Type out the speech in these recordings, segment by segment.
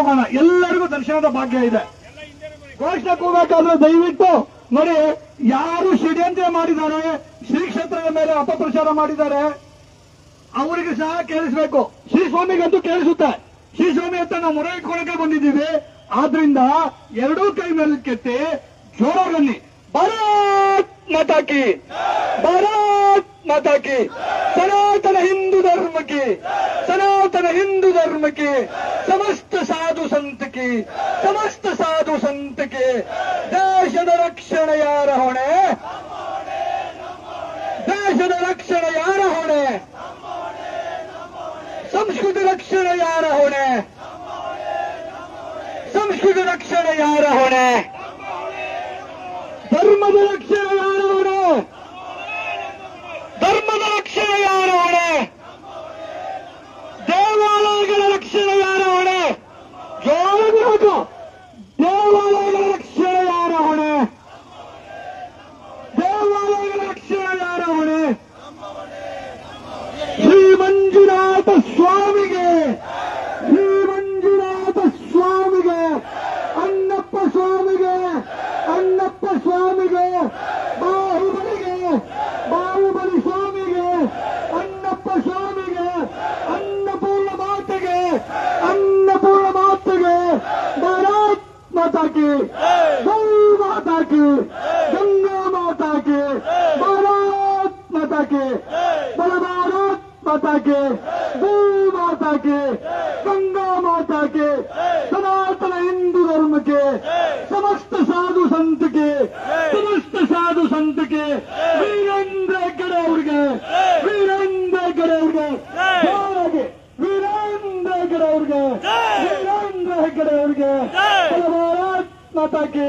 ಹೋಗೋಣ ಎಲ್ಲರಿಗೂ ದರ್ಶನದ ಭಾಗ್ಯ ಇದೆ. ಘೋಷಣೆ ಕೂಗಬೇಕಾದ್ರೆ ದಯವಿಟ್ಟು ನೋಡಿ, ಯಾರು ಷಡ್ಯಂತ್ರ ಮಾಡಿದ್ದಾರೆ, ಶ್ರೀ ಕ್ಷೇತ್ರದ ಮೇಲೆ ಅಪಪ್ರಚಾರ ಮಾಡಿದ್ದಾರೆ, ಅವರಿಗೆ ಸಹ ಕೇಳಿಸ್ಬೇಕು. ಶ್ರೀ ಸ್ವಾಮಿಗಂತೂ ಕೇಳಿಸುತ್ತೆ. ಶ್ರೀ ಸ್ವಾಮಿ ಅಂತ ನಾವು ಮೊರೆ ಇಟ್ಕೊಳಕ್ಕೆ ಬಂದಿದ್ದೀವಿ. ಆದ್ರಿಂದ ಎರಡೂ ಕೈ ಮೇಲೆ ಕೆತ್ತಿ ಜೋರಾಗಿ ಬನ್ನಿ. ಭಾರತ್ ಮಾತಾ ಕಿ, ಭಾರತ್ ಮಾತಾ ಸನಾತನ ಹಿಂದೂ ಧರ್ಮಕ್ಕೆ. ಸನಾತನ ಹಿಂದೂ ಧರ್ಮಕ್ಕೆ ಕಿ ಸಮಸ್ತ ಸಾಧು ಸಂತಕ್ಕೆ ಕಿ ಸಮಸ್ತ ಸಾಧು ಸಂತಕ್ಕೆ ಕಿ ದೇಶದ ರಕ್ಷಣೆ ಯಾರ ಹೊಣೆ ದೇಶದ ರಕ್ಷಣೆ ಯಾರ ಹೊಣೆ ಸಂಸ್ಕೃತಿ ರಕ್ಷಣೆ ಯಾರ ಹೊಣೆ ಸಂಸ್ಕೃತಿ ರಕ್ಷಣೆ ಯಾರ ಹೊಣೆ ಧರ್ಮದ ರಕ್ಷಣೆ. মাতা কি গৌ মাতা কি গঙ্গা মাতা কি ভারত মাতা কি বলে ভারত মাতা কি গৌ মাতা কি গঙ্গা মাতা কি সনাতন হিন্দু ধর্ম के समस्त साधु संत के समस्त साधु संत के ಮಾತಾಕೆ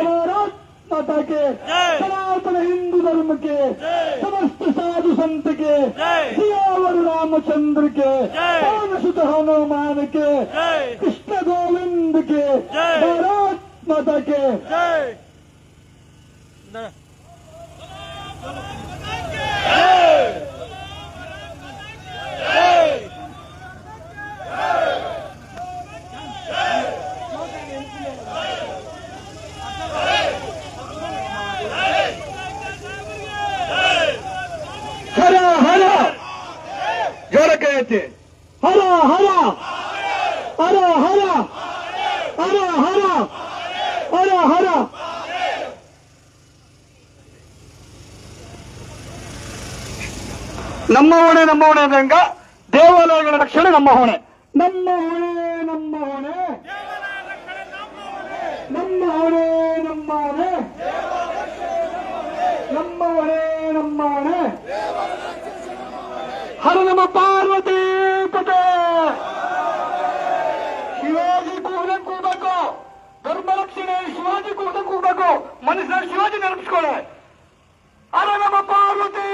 ಭಾರತ್ ಮಾತಾಕೆ ಸನಾತನ ಹಿಂದೂ ಧರ್ಮಕ್ಕೆ ಸಮಸ್ತ ಸಾಧು ಸಂತಕ್ಕೆ ಸಿಯಾವರು ರಾಮಚಂದ್ರಕ್ಕೆ ಪವನಸುತ ಹನುಮಾನಕ್ಕೆ ಕೃಷ್ಣ ಗೋವಿಂದಕ್ಕೆ ಭಾರತ್ ಮಾತಾಕೆ ಹರ ಹರ ಹರ ಹರ ಹರ. ನಮ್ಮ ಹೊಣೆ ನಮ್ಮ ಹೊಣೆ ಅಂದಂಗ ದೇವಾಲಯಗಳ ರಕ್ಷಣೆ ನಮ್ಮ ಹೊಣೆ. ನಮ್ಮ ಹೊಣೆ ನಮ್ಮ ಹೊಣೆ. ನಮ್ಮ ಹೊಣೆ ನಮ್ಮ ಹೊಣೆ. ನಮ್ಮ ಹೊಣೆ ನಮ್ಮ ಹೊಣೆ. ಹರ ನಮ್ಮ neznáš Vladimir v škole! Ale nebo pár ty!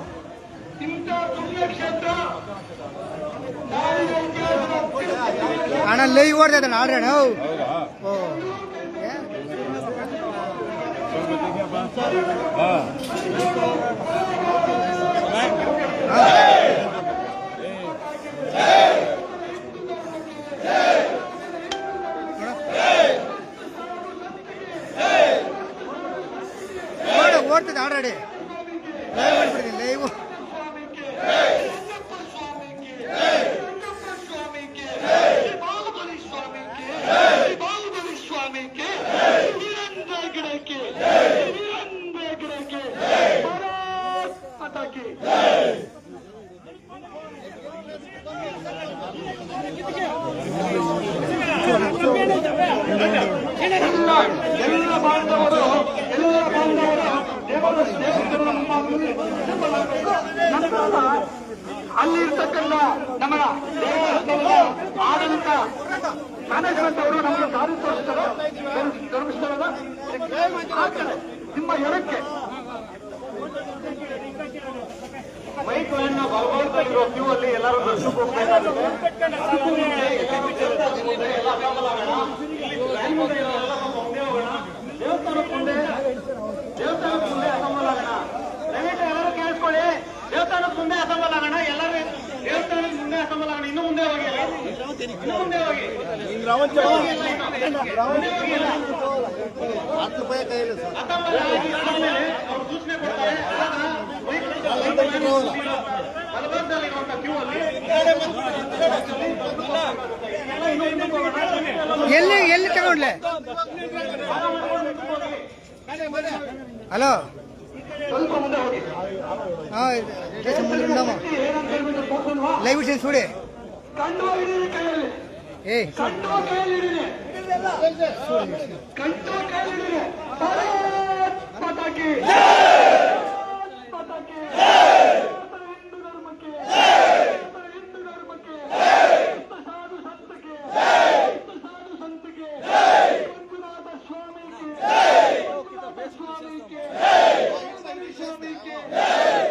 ಅಣ್ಣ ಲೈವ್ ಓಡ್ತಾ ಇದ್ದಾನೆ ಆಡ್ರಿ ಅಣ್ಣ ಓ ಏ? ಹಾ. ಓಡ ಓಡ್ತಿದ್ದೆ ಆಲ್ರೆಡಿ ಲೈವ್ ಮಾಡ್ಬಿಡ್ತೀನಿ ಲೈವ್ Hey! ಅಲ್ಲಿರ್ತಕ್ಕಂಥ ನಮ್ಮ ಆಡಳಿತ ಮ್ಯಾನೇಜ್ಮೆಂಟ್ ಅವರು ನಮಗೆ ದಾರಿ ತೋರಿಸ್ತಾರೆ. ನಿಮ್ಮ ಎಡಕ್ಕೆ ಬೈಕ್ ಲೈನ್ ಇರೋ ಕ್ಯೂ ಅಲ್ಲಿ ಎಲ್ಲರೂ ಹೋಗ್ತಾ ಹೋಗ್ಬೇಕಾಗುತ್ತೆ ಅದಕ್ಕೂ ಮುಂಚೆ ಎಲ್ಲರೂ ದೇವಸ್ಥಾನದ ಮುಂದೆ ಎಲ್ಲ ಅಸಂಬಲ ಆಗೋಣ. ಇಲ್ಲಿ ಲೈನ್ ಮುಂದೆ ಇರೋ ಎಲ್ಲ ನಮ್ಮ ಮುಂದೆ ಹೋಗೋಣ ದೇವಸ್ಥಾನದ ಮುಂದೆ ದೇವಸ್ಥಾನದ ಮುಂದೆ ಅಸಂಬಲ ಆಗೋಣ ದಯವಿಟ್ಟು ಎಲ್ಲರೂ ಕೇಳಿಸ್ಕೊಳ್ಳಿ ದೇವಸ್ಥಾನದ ಮುಂದೆ ಅಸಂಬಲ ಆಗೋಣ ಎಲ್ಲರೂ ದೇವಸ್ಥಾನದ ಮುಂದೆ ಅಸಂಬಲ ಆಗೋಣ ಇನ್ನು ಮುಂದೆ ಹೋಗಿ ಇನ್ನು ಮುಂದೆ ಹೋಗಿ ಮುಂದೆ ಹೋಗಿ ಇಲ್ಲ. ಅಸಂಬಲ ಆಗಿ ಆದ್ಮೇಲೆ ಅವ್ರು ಸೂಚನೆ ಕೊಡ್ತಾರೆ ಆಗ ಬೈಕ್ ಎಲ್ಲ. ಎಲ್ಲಿ ತಗೊಂಡ್ಲೆ ಹಲೋ ಹಾ ಮುಂದೆ? ಲೈವ್ ಸುಡಿ ಕಂಡು ಹಿಡೀರಿ ಕೈಯಲ್ಲಿ ಏಯ್ ಕಂಡು ಕೈಯಲ್ಲಿ ಹಿಡೀರಿ ಕಂಡು ಕೈಯಲ್ಲಿ ಹಿಡೀರಿ ಭಾರತ್ ಮಾತಾಕಿ ಭಾರತ್ ಮಾತಾಕಿ ಭಾರತ ಹಿಂದೂ ಧರ್ಮಕ್ಕೆ ಭಾರತ ಹಿಂದೂ ಧರ್ಮಕ್ಕೆ ಕ್ರಿಸ್ತ ಸಾಧು ಸಂತಕ್ಕೆ ಕ್ರಿಸ್ತ ಸಾಧು ಸಂತಕ್ಕೆ ಮಂಜುನಾಥ ಸ್ವಾಮಿಗೆ ಮಂಜುನಾಥ ಸ್ವಾಮಿಗೆ ಮಂಜುನಾಥ ಸ್ವಾಮಿಗೆ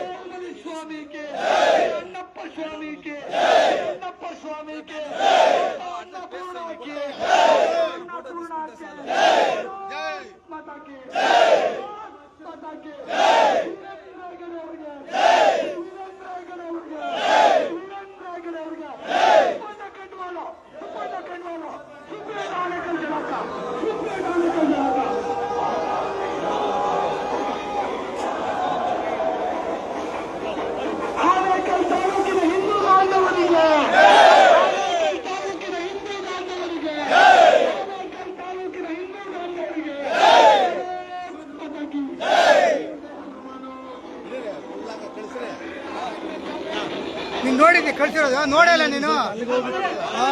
ಮಂಜುನಾಥ ಸ್ವಾಮಿಗೆ ಅಣ್ಣಪ್ಪ की माता की माता की ನೋಡಿದ್ದೆ ಕಳ್ಸಿರೋದು. ನೋಡಲ್ಲ ನೀನು. ಹಾ.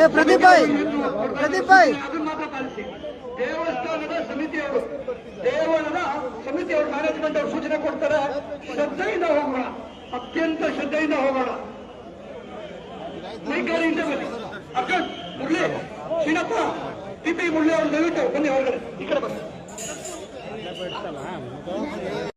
ಏ ಪ್ರದೀಪ್ ಭಾಯ್ ಪ್ರದೀಪ್ ಭಾಯ್. ದೇವಸ್ಥಾನದ ಸಮಿತಿಯವರು ದೇವಳದ ಸಮಿತಿಯವರು ಮ್ಯಾನೇಜ್ಮೆಂಟ್ ಅವರು ಸೂಚನೆ ಕೊಡ್ತಾರೆ, ಶ್ರದ್ಧೆಯಿಂದ ಹೋಗೋಣ, ಅತ್ಯಂತ ಶ್ರದ್ಧೆಯಿಂದ ಹೋಗೋಣ. ಅಕ್ಕ ಮುರಳಿ. ಶ್ರೀನಪ್ಪ ಪಿ ಮುಳ್ಳಿ ಅವರು ದಯವಿಟ್ಟು ಬನ್ನಿ ಹೊರಗಡೆ ಈ ಕಡೆ ಬನ್ನಿ.